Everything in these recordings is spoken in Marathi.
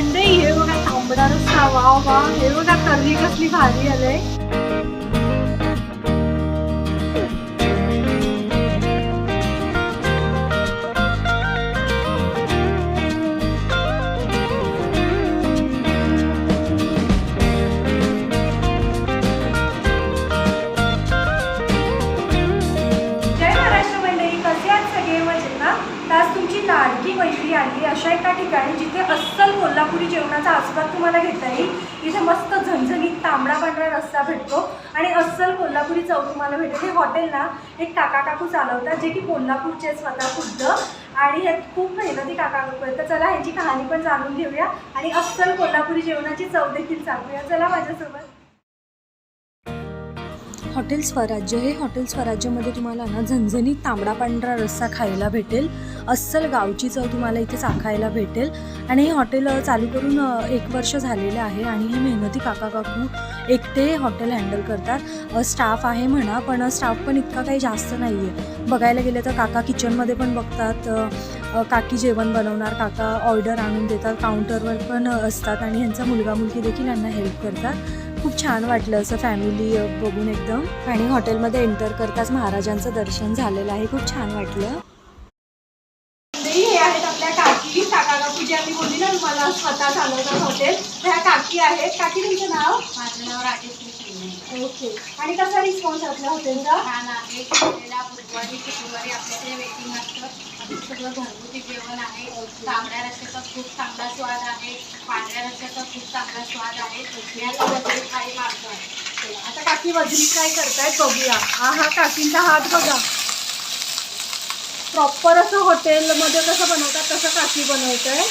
मंडई हे बघा तांबडा रस्सा वा वा हे बघा कर्री कसली भारी आलंय. जेवणाचा आस्वाद तुम्हाला घेता येईल. इथे मस्त झणझणीत तांबडा पांढरा रस्सा भेटतो. आणि अस्सल कोल्हापुरी चव तुम्हाला भेटेल हे हॉटेल ना एक काका काकू चालवतात जे की कोल्हापूरचे स्वतः खुद्द. आणि यात खूप मेहनती काका काकू आहेत. तर चला ह्याची कहाणी पण जाणून घेऊया. आणि अस्सल कोल्हापुरी जेवणाची चव देखील सांगूया. चला माझ्यासोबत. हॉटेल स्वराज्य हे हॉटेल स्वराज्यमध्ये तुम्हाला ना झणझणीत तांबडा पांढरा रस्सा खायला भेटेल अस्सल गावची चव तुम्हाला इथे चाखायला भेटेल आणि हे हॉटेल चालू करून एक वर्ष झालेलं आहे आणि हे मेहनती काका काकू एकटे हॉटेल हँडल करतात. स्टाफ आहे म्हणा पण स्टाफ पण इतका काही जास्त नाही आहे बघायला गेलं तर काका किचनमध्ये पण बघतात काकी जेवण बनवणार काका ऑर्डर आणून देतात काउंटरवर पण असतात आणि ह्यांचा मुलगा मुलगी देखील यांना हेल्प करतात. खूप छान वाटलं असं फॅमिली बघून एकदम. आणि हॉटेलमध्ये एंटर करताच महाराजांचं दर्शन झालेलं आहे. खूप छान वाटलं. हे आहेत आपल्या काकी. काका काकू जे आम्ही बोलली ना तुम्हाला स्वतः चालवतात हॉटेल ह्या काकी आहेत. काकी तुमचं नाव? माझं नाव ओके आणि कसा रिस्पॉन्स आपल्या हॉटेलचा छान आहे. बुधवारी शुक्रवारी आपल्याकडे वेटिंग असतं. आपलं सगळं घरगुती जेवण आहे. तांबड्या रस्त्याचा खूप चांगला स्वाद आहे. पांढऱ्या रस्त्याचा खूप चांगला स्वाद आहे. मागतो आहे. आता काकी वजनी काय करतायत बघूया. हा हा काकींचा हात बघा. प्रॉपर असं हॉटेलमध्ये कसं बनवतात तसं काकी बनवत आहे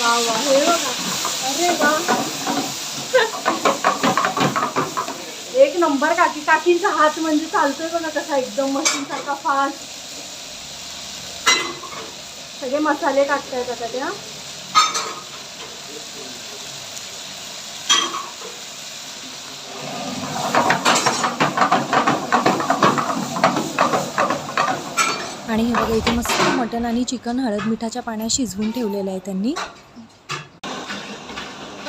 वा वा हे बघा. अरे वा. एक नंबर काकी. काकींचा हात म्हणजे चालतोय बघा कसा एकदम मशीनसारखा फास्ट सगळे मसाले टाकतायत आता त्या आणि हे बघा इथे मस्त मटण आणि चिकन हळद मिठाच्या पाण्यात शिजवून ठेवलेलं आहे त्यांनी.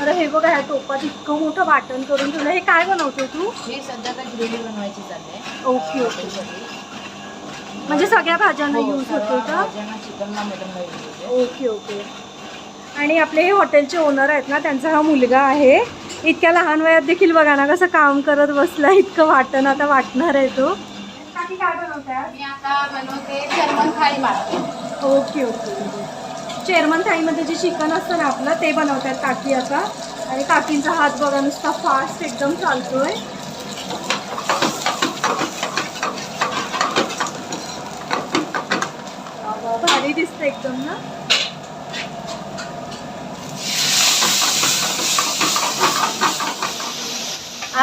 अरे हे बघा ह्या टोपात इतकं मोठं वाटण करून ठेवलं. हे काय बनवतोय तू? ही सध्या तर ग्रेव्ही बनवायची चालली आहे. Okay okay. म्हणजे सगळ्या भाज्यांना हो, यूज होतो का? Okay okay. आणि आपले हे हॉटेलचे ओनर आहेत ना त्यांचा हा मुलगा आहे. इतक्या लहान वयात देखील बघा ना कसं काम करत बसला इतकं वाटण आता वाटणार आहे तो. काय बनवतात ओके ओके. चेअरमन थाळीमध्ये जे चिकन असतं ना आपलं ते बनवतात काकी आता. आणि काकींचा हात बघा नुसता फास्ट एकदम चालतोय वा वा, भारी दिसतं एकदम ना.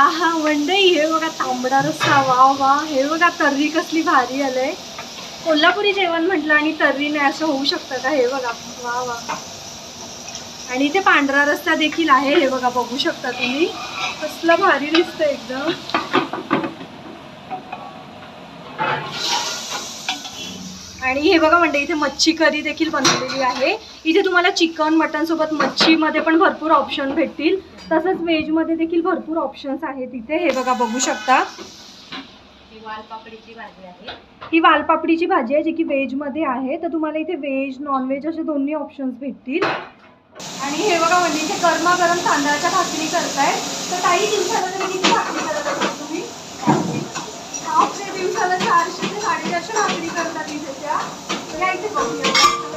आहा मंडई हे बघा तांबडा रस्सा वा वा हे बघा तर्री कसली भारी आलंय. कोल्हापुरी जेवण म्हटलं आणि तर्री नाही असं होऊ शकतं का? हे बघा वा वा. आणि इथे पांढरा रस्ता देखील आहे हे बघा बघू शकता तुम्ही. कसलं भारी दिसतं एकदम. आणि हे बघा म्हणजे इथे मच्छी करी देखील बनवलेली आहे. इथे तुम्हाला चिकन मटन सोबत मच्छीमध्ये पण भरपूर ऑप्शन भेटतील. तसंच व्हेजमध्ये देखील भरपूर ऑप्शन्स आहेत इथे. हे बघा बघू शकता. ही वालपापडीची भाजी आहे. ही वालपापडीची भाजी आहे जी की व्हेजमध्ये आहे. तर तुम्हाला इथे व्हेज नॉनव्हेज असे दोन्ही ऑप्शन्स भेटतील. आणि हे बघा म्हणजे इथे गरमागरम तांदळाच्या भाकरी करताय. तर काही दिवसाला तरी किती भाकरी करत असता तुम्ही? दिवसाला चारशे ते साडेचारशे भाकरी करतात इथे त्या. या इथे बघूया.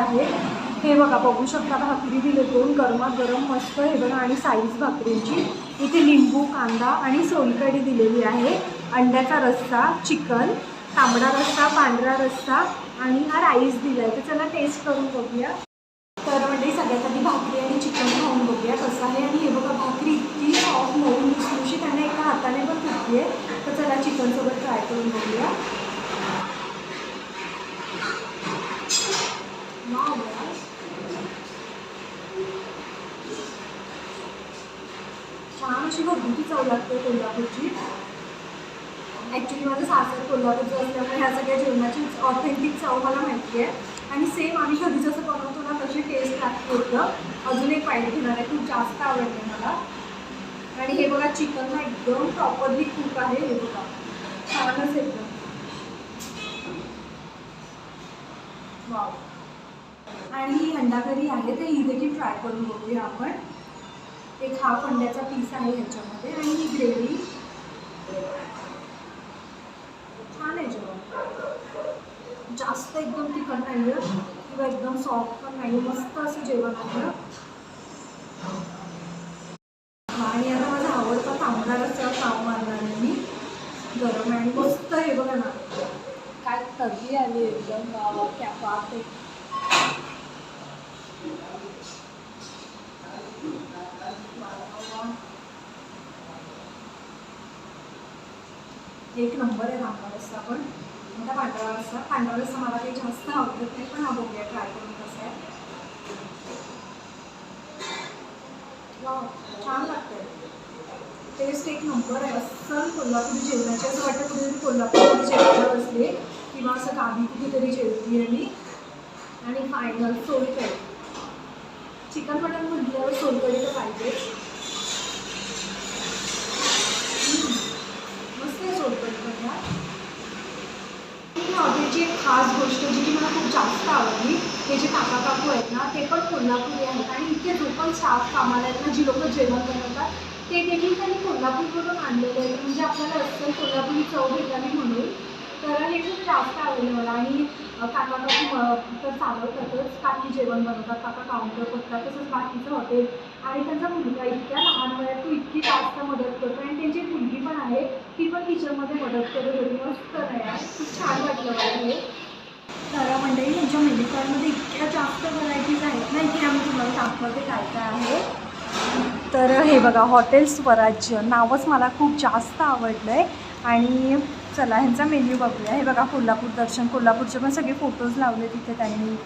आहे. हे बघा बघू शकता भाकरी दिले दोन गरमागरम मस्त हे बघा आणि साईज भाकरींची. इथे लिंबू कांदा आणि सोलकडी दिलेली आहे. अंड्याचा रस्सा चिकन तांबडा रस्सा पांढरा रस्सा आणि हा राईस दिला आहे तर चला टेस्ट करून बघूया. तर म्हणजे सगळ्यात आधी भाकरी आणि चिकन खाऊन बघूया कसं आहे. आणि हे बघा भाकरी इतकी सॉफ्ट मोडून लुसलुशीत त्यांना एका हाताने पण फुटली आहे तर चला चिकनसोबत ट्राय करून बघूया Wow, guys. छान अशी घरगुती चव लागते कोल्हापूरची ॲक्च्युली माझं सासर कोल्हापूरचं असल्यामुळे ह्या सगळ्या जेवणाची ऑथेंटिक चव मला माहिती आहे. आणि सेम आम्ही घरी जसं बनवतो ना तशी टेस्ट लागते होतं अजून एक पाहिजे घेणार आहे खूप जास्त आवडते मला. आणि हे बघा चिकन ना एकदम प्रॉपरली कुक आहे हे बघा. छानच एकदम. वाव आणि ही अंडाकरी आहे ते ही देखील ट्राय करून बघूया आपण. एक हाफ अंड्याचा पीस आहे ह्याच्यामध्ये. आणि ही ग्रेव्ही छान आहे जेवण. जास्त एकदम तिखट नाही आहे किंवा एकदम सॉफ्ट पण नाही मस्त असं जेवण आहे आणि आता माझा आवडता थांबणारच रस्सा पाव मारणार आहे मी. गरम आणि मस्त हे बघा ना. काय तर्री आली एकदम वा क्या आहे एक नंबर आहे तांबडा रस्सा पण. मोठा पांढरा रस्सा. पांढरा रस्सा मला काही जास्त आवडत नाही पण हा बघूया ट्राय करून कसं आहे. वाव, छान लागतंय. टेस्ट एक नंबर आहे. अस्सल कोल्हापुरी जेवणाची असं वाटतं कुठेतरी कोल्हापूरमध्ये जेवायला बसले किंवा असं गावी कुठेतरी जेवली आहे मी. आणि फायनल सोलकढी. चिकन मटन म्हटल्यावर सोलकढी तर पाहिजे मस्त आहे सोलकढी पण या ही एक खास गोष्ट जी की मला खूप जास्त आवडली हे जे काका काकू आहेत ना ते पण कोल्हापुरी आहेत. आणि इथे जो पण स्टाफ कामाला आहेत ना जी लोक जेवण बनवतात ते देखील त्यांनी कोल्हापूरकडून आणलेले आहेत. म्हणजे आपल्याला असं कोल्हापुरी चव भेटावी म्हणून. तर हे खूप जास्त आवडलं मला. आणि काका काकू तर चालवतातच काकी जेवण बनवतात काका काउंटर करतात तसंच बाकीचं हॉटेल आणि त्यांचा मुलगा इतक्या लहान वयात तो इतकी जास्त मदत करतो. आणि त्यांची मुलगी आहे. ती पण किचनमध्ये मदत करत होती मस्त नाही आहे. खूप छान वाटलं मला हे. तर मंडळी यांच्या मेन्यू कार्डमध्ये इतक्या जास्त व्हरायटीज आहेत ना इथे आम्ही तुम्हाला दाखवते काय काय आहे. तर हे बघा हॉटेल स्वराज्य नावच मला खूप जास्त आवडलं आहे आणि चला ह्यांचा मेन्यू बघूया. हे बघा कोल्हापूर दर्शन. कोल्हापूरचे पण सगळे फोटोज लावले तिथे त्यांनी.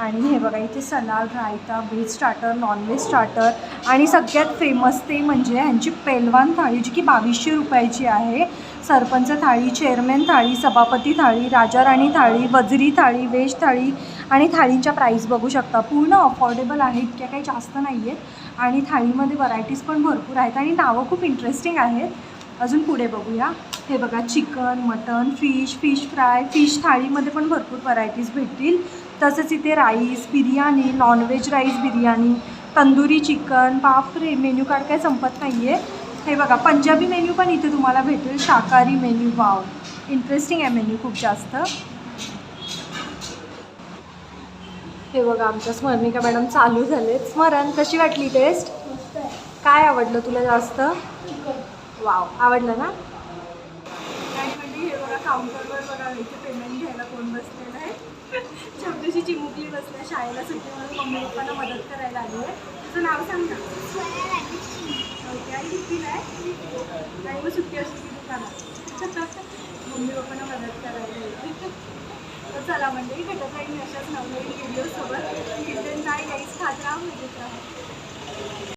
आणि हे बघा इथे salad raita veg starter non veg starter आणि सगळ्यात फेमस ते म्हणजे ह्यांची पेलवान थाळी जी की बावीसशे रुपयाची आहे. सरपंच थाळी चेअरमॅन थाळी सभापती थाळी राजा राणी थाळी वजरी थाळी व्हेज थाळी आणि थाळींच्या प्राईस बघू शकता. पूर्ण अफोर्डेबल आहे इतक्या काही जास्त नाही आहेत आणि थाळीमध्ये व्हरायटीज पण भरपूर आहेत आणि नावं खूप इंटरेस्टिंग आहेत. अजून पुढे बघूया. हे बघा chicken mutton fish fish fry fish थाळीमध्ये पण भरपूर व्हरायटीज भेटतील. तसंच इथे rice biryani non veg rice biryani tandoori chicken बापरे मेन्यू कार्ड काय संपत नाही आहे हे बघा पंजाबी मेन्यू पण इथे तुम्हाला भेटेल. शाकाहारी मेन्यू वाव इंटरेस्टिंग आहे मेन्यू खूप जास्त. हे बघा आमच्या स्मरणिका मॅडम चालू झाले स्मरण कशी वाटली टेस्ट काय आवडलं तुला जास्त? वाव आवडलं ना आणि म्हणजे हे बघा काउंटरवर बघा इथे पेमेंट घ्यायला कोण बसलेलं आहे. छोटीशी चिमुकली बसल्या शाळेला सुट्टी म्हणून मम्मी पप्पाला मदत करायला आली आहे. तुझं नाव सांग ना. ओके आणि कितीला आहे? मग सुट्टी असते की दुकानात मम्मी पप्पाला मदत करायला येते तर चला म्हणजे भेटत राहील अशाच नवनवीन व्हिडिओसोबत किचन नाही काहीच खात राहा मजेत राहा.